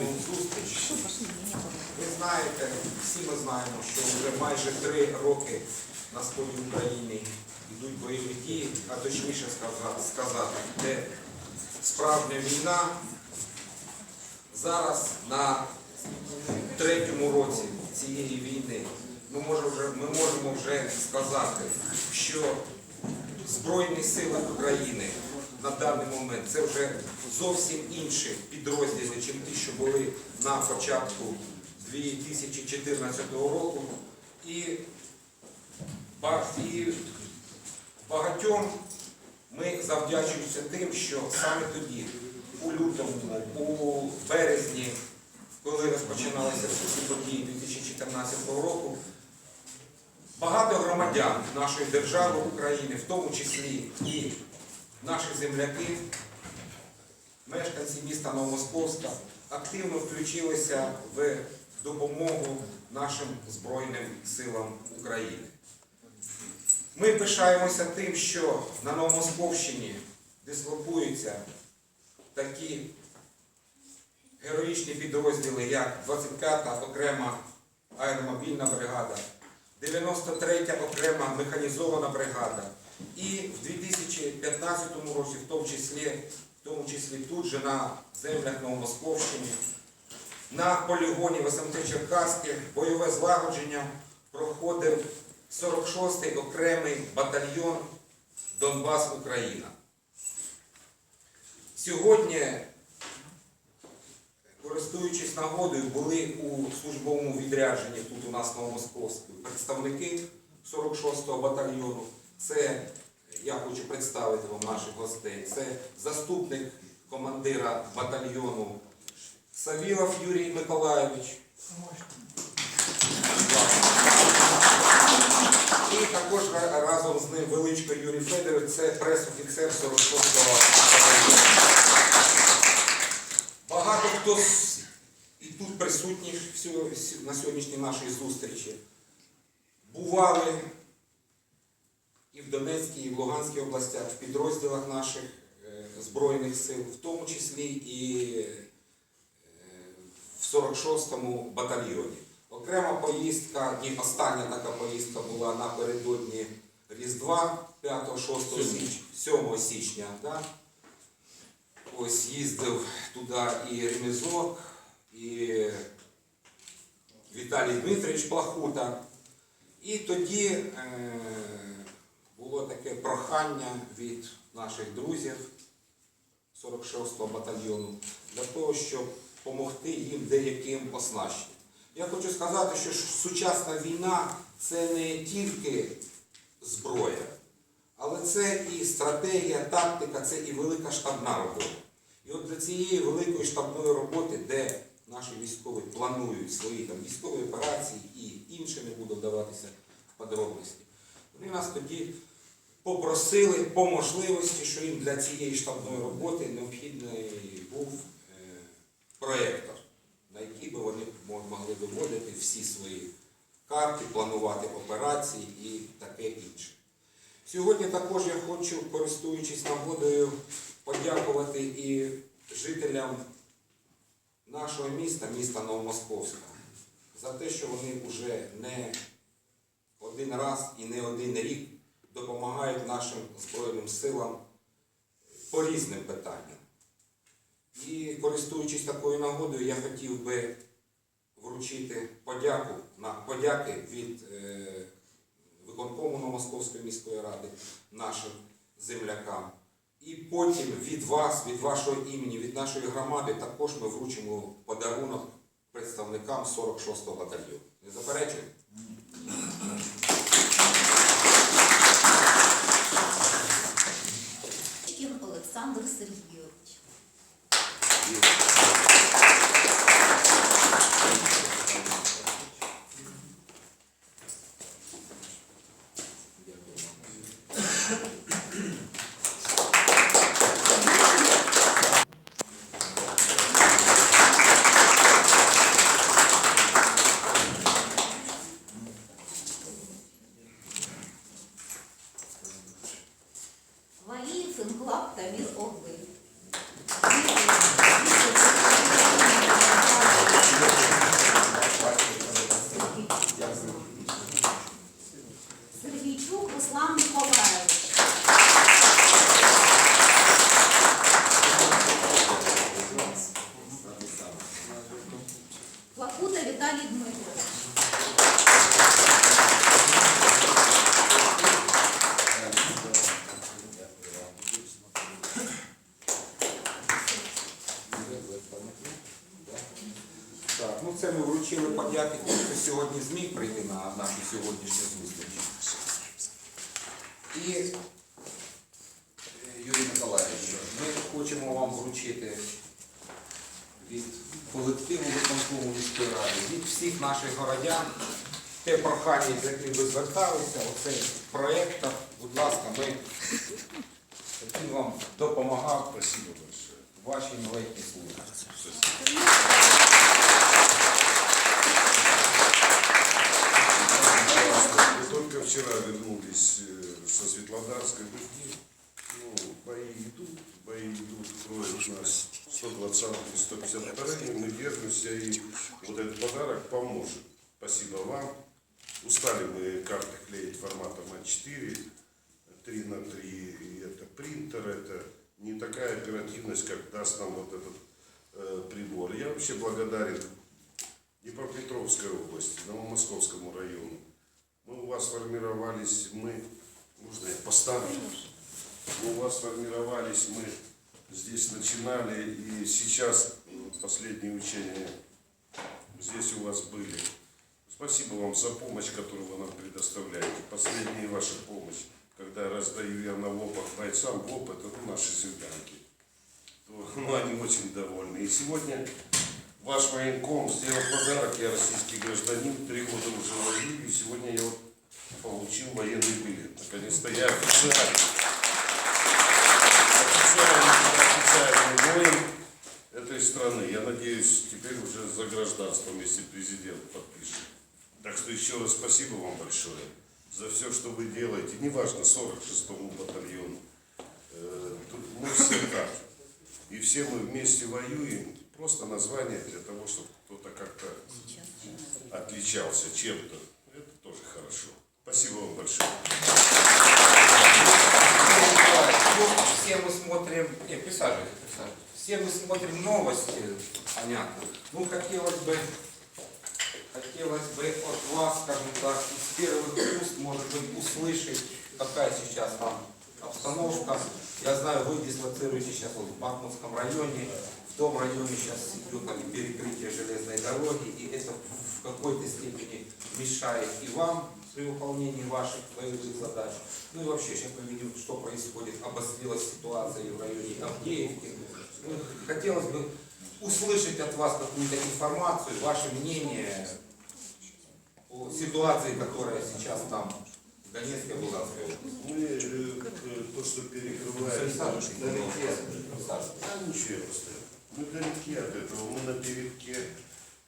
ювілейну зустріч. Ви знаєте, всі ми знаємо, що вже майже три роки на сході України йдуть бойові дії, а точніше сказати, де справжня війна зараз на третьому році цієї війни ми можемо вже сказати, що Збройні сили України на даний момент це вже зовсім інші підрозділи, ніж ті, що були на початку 2014 року. І, багатьом ми завдячуємося тим, що саме тоді, у лютому, у березні, коли розпочиналися всі події 2014 року, Багато громадян нашої держави України, в тому числі і наші земляки, мешканці міста Новомосковська, активно включилися в допомогу нашим Збройним силам України. Ми пишаємося тим, що на Новомосковщині дислокуються такі героїчні підрозділи, як 25-та окрема аеромобільна бригада, 93-я окрема механізована бригада. І в 2015 році, в тому числі, в тому числі тут же на землях Новомосковщини, на полігоні в СМТ Черкаське бойове злагодження проходив 46-й окремий батальйон Донбас Україна. Сьогодні користуючись нагодою, були у службовому відрядженні тут у нас на представники 46-го батальйону. Це я хочу представити вам наших гостей. Це заступник командира батальйону Савілов Юрій Миколайович. І також разом з ним величко Юрій Федорович, це прес-офіцер 46-го. Багато хто і тут присутніх на сьогоднішній нашій зустрічі бували і в Донецькій, і в Луганській областях, в підрозділах наших е, Збройних сил, в тому числі і е, в 46-му батальйоні. Окрема поїздка, і остання така поїздка була напередодні Різдва 5-6 січня, 7 січня. Да? Ось їздив туди і Ремізок, і Віталій Дмитрович Плахута. І тоді е, було таке прохання від наших друзів 46-го батальйону для того, щоб допомогти їм деяким оснащенням. Я хочу сказати, що сучасна війна це не тільки зброя, але це і стратегія, тактика, це і велика штабна робота. І от для цієї великої штабної роботи, де наші військові планують свої там, військові операції і інше, не буду вдаватися в подробності, вони нас тоді попросили по можливості, що їм для цієї штабної роботи необхідний був е, проєктор, на який би вони могли виводити всі свої карти, планувати операції і таке інше. Сьогодні також я хочу, користуючись нагодою, подякувати і жителям нашого міста, міста Новомосковська, за те, що вони вже не один раз і не один рік допомагають нашим Збройним силам по різним питанням. І користуючись такою нагодою, я хотів би вручити подяку на подяки від е, виконкому Новомосковської міської ради нашим землякам. І потім від вас, від вашого імені, від нашої громади також ми вручимо подарунок представникам 46-го батальйону. Не заперечуєте? 死 Юрій Миколаївич, ми хочемо вам вручити від колективу виконкому міської ради, від всіх наших городян, те прохання, з яким ви зверталися, оцей проєкт, будь ласка, ми який вам допомагав Спасибо большое. в вашій новій службі. Мы только вчера вернулись э, со Светлодарской. Ну, бои идут, бои идут, кроют нас 120 и 152 мы держимся, и вот этот подарок поможет. Спасибо вам. Устали мы карты клеить форматом А4, 3 на 3, и это принтер, это не такая оперативность, как даст нам вот этот э, прибор. Я вообще благодарен Днепропетровской области, Новомосковскому району. Мы у вас сформировались, мы, можно я поставлю? У вас сформировались, мы здесь начинали, и сейчас последние учения здесь у вас были. Спасибо вам за помощь, которую вы нам предоставляете. Последняя ваша помощь, когда раздаю я на ВОПах бойцам, ВОП это ну, наши землянки. То, ну, они очень довольны. И сегодня Ваш военком сделал подарок, я российский гражданин, три года уже воюю, и сегодня я вот получил военный билет. Наконец-то я официально, официальный воин этой страны. Я надеюсь, теперь уже за гражданством, если президент подпишет. Так что еще раз спасибо вам большое за все, что вы делаете. Неважно, 46-му батальону. Э, Тут мы все так. И все мы вместе воюем. Просто название для того, чтобы кто-то как-то отличался чем-то. Это тоже хорошо. Спасибо вам большое. Ну, Все мы смотрим, не, присаживайтесь, присаживайтесь. Все мы смотрим новости, понятно. Ну, хотелось бы, хотелось бы от вас, скажем так, из первых уст, может быть, услышать, какая сейчас там обстановка. Я знаю, вы дислоцируете сейчас вот в Бахмутском районе, в том районе сейчас идет там перекрытие железной дороги, и это в какой-то степени мешает и вам при выполнении ваших боевых задач. Ну и вообще, сейчас мы видим, что происходит, обострилась ситуация в районе Авдеевки. Ну, хотелось бы услышать от вас какую-то информацию, ваше мнение о ситуации, которая сейчас там в Донецкой и Луганской области. Мы э, э, то, что перекрывает... А ничего. Мы далеки от этого, мы на передке.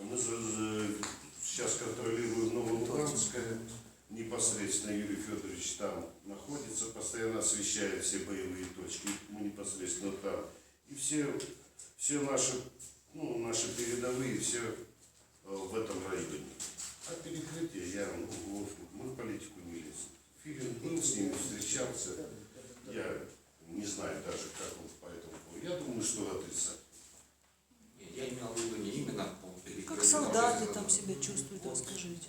Мы за- сейчас контролируем Новолуганское. Непосредственно Юрий Федорович там находится, постоянно освещает все боевые точки. Мы непосредственно там. И все, все наши, ну, наши передовые, все э, в этом районе. А перекрытие, я, ну, вот, мы в политику не лезем. Филин был, с ними встречался. Я не знаю даже, как он по этому поводу. Я думаю, что отрицать. Нет, Я имел в виду не именно по перекрытию, Как там солдаты железной там дороги. себя чувствуют, расскажите.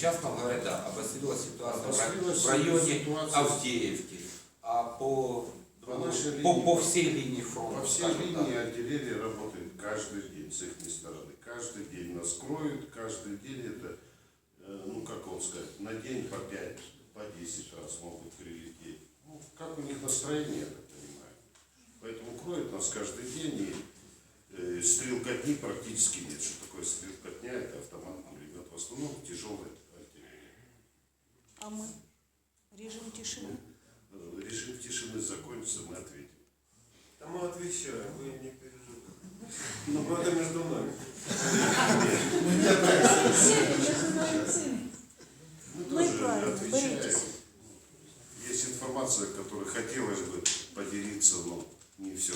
Говорят, да, обострилась ситуация в Обострилась в районе ситуация. Авдеевки, а по, По нашей по, линии. по всей линии фронта. По всей линии так. артиллерия работает каждый день с их стороны. Каждый день нас кроют, каждый день это, э, ну как он сказать, на день по 5, по 10 раз могут прилететь. Ну, как у них настроение, я так понимаю. Поэтому кроют нас каждый день и э, стрелкотни практически нет. Что такое стрелкотня? Это автомат, пулемет. В основном артиллерия. А мы? Режим тишины? Э, Режим тишины закончится, мы ответим. Да мы отвечаем, вы не переживайте. Но правда между нами. Мы Ну и тоже правильно, отвечаем. Есть информация, которой хотелось бы поделиться, но не все